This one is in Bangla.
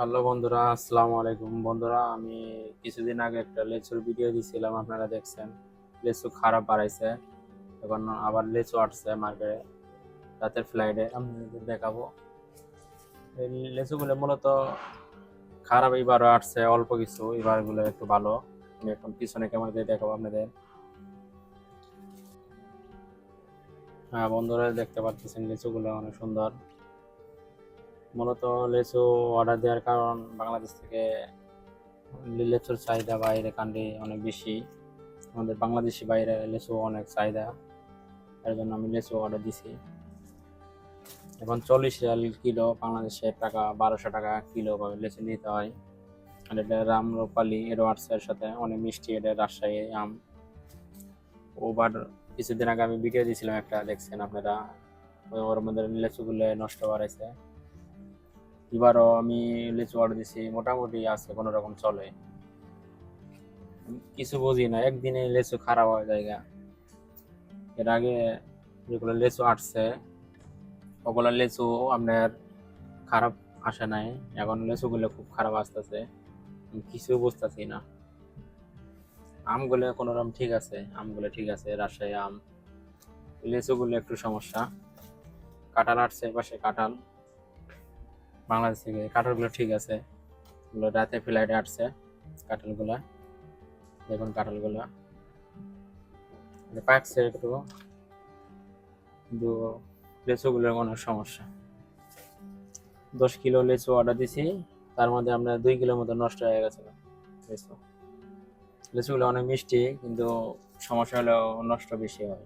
হ্যালো বন্ধুরা, আসসালামু আলাইকুম। বন্ধুরা, আমি কিছুদিন আগে একটা লেচুর ভিডিও দিয়েছিলাম আপনারা দেখছেন। লেচু খারাপ বাড়াইছে, এখন আবার লেচু আসছে মার্কেটে, রাতের ফ্লাইটে আপনাদের দেখাবো। এই লেচুগুলো মূলত খারাপ এবারও আসছে অল্প কিছু, এবারগুলো একটু ভালো। আমি এখন পিছনে কেমন দিয়ে দেখাবো আপনাদের। হ্যাঁ বন্ধুরা, দেখতে পাচ্ছেন লিচুগুলো অনেক সুন্দর। মূলত লেচু অর্ডার দেওয়ার কারণ বাংলাদেশ থেকে লেচুর চাহিদা বাইরে কান্ট্রি অনেক বেশি। আমাদের বাংলাদেশি বাইরে লেচু অনেক চাহিদা। এর জন্য আমি লেচু অর্ডার দিছি। এখন চল্লিশ রিয়াল কিলো বাংলাদেশের টাকা, বারোশো টাকা কিলো ভাবে লিচু নিতে হয়। আর এটা রামরূপালি এর হোয়াটসঅ্যাপের সাথে অনেক মিষ্টি এটা রাজশাহী আম। ওবার কিছুদিন আগে আমি ভিডিও দিয়েছিলাম একটা, দেখছেন আপনারা? ওর মধ্যে লেচুগুলো নষ্ট করাইছে এবারও আমি লিচু অর্ডার দিছি, মোটামুটি আছে কোনো রকম চলে। কিছু বুঝি না, একদিনে লেচু খারাপ হয়ে জায়গা। এর আগে যেগুলো লেচু আসছে ওগুলো লেচু আপনার খারাপ আসে নাই, এখন লেচুগুলো খুব খারাপ আসতেছে। কিছু বুঝতেছি না। আমগুলো কোনো রকম ঠিক আছে, আমগুলো ঠিক আছে, রাজশাহী আম। লেচুগুলো একটু সমস্যা। কাঁঠাল আসছে পাশে কাঁঠাল। বাংলাদেশ থেকে কাঁঠালগুলো ঠিক আছে। এগুলো রাতে ফ্লাইটে আসছে কাঁঠালগুলো। দেখুন কাঁঠালগুলো। পাকছে একটু। কিন্তু লিচুগুলোর অনেক সমস্যা। দশ কিলো লিচু অর্ডার দিছি, তার মধ্যে আমরা দুই কিলোর মতো নষ্ট হয়ে গেছে লিচু। লেচুগুলো অনেক মিষ্টি, কিন্তু সমস্যা হলেও নষ্ট বেশি হয়।